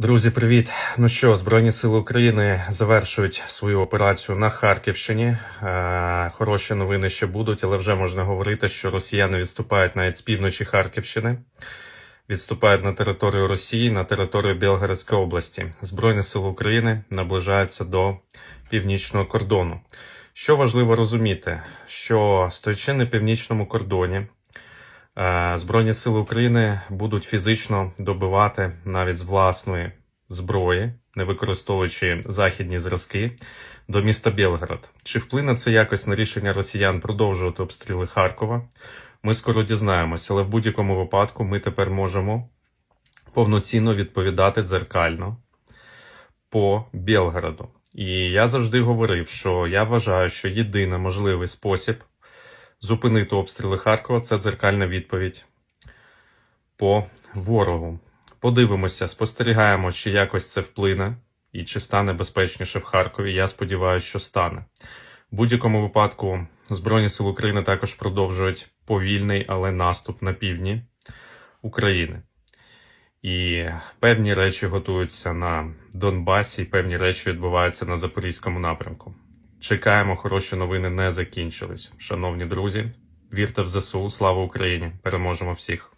Друзі, привіт! Ну що, Збройні Сили України завершують свою операцію на Харківщині. Е, хороші новини ще будуть, але вже можна говорити, що росіяни відступають навіть з півночі Харківщини, відступають на територію Росії, на територію Білгородської області. Збройні Сили України наближаються до північного кордону. Що важливо розуміти, що стоячи на північному кордоні, Збройні сили України будуть фізично добивати навіть з власної зброї, не використовуючи західні зразки, до міста Білгород. Чи вплине це якось на рішення росіян продовжувати обстріли Харкова? Ми скоро дізнаємося, але в будь-якому випадку ми тепер можемо повноцінно відповідати дзеркально по Білгороду. І я завжди говорив, що я вважаю, що єдиний можливий спосіб зупинити обстріли Харкова це дзеркальна відповідь по ворогу. Подивимося, спостерігаємо, чи якось це вплине і чи стане безпечніше в Харкові. Я сподіваюся, що стане. В будь-якому випадку Збройні Сили України також продовжують повільний, але наступ на півдні України. І певні речі готуються на Донбасі, і певні речі відбуваються на Запорізькому напрямку. Чекаємо, хороші новини не закінчились. Шановні друзі, вірте в ЗСУ, слава Україні! Переможемо всіх!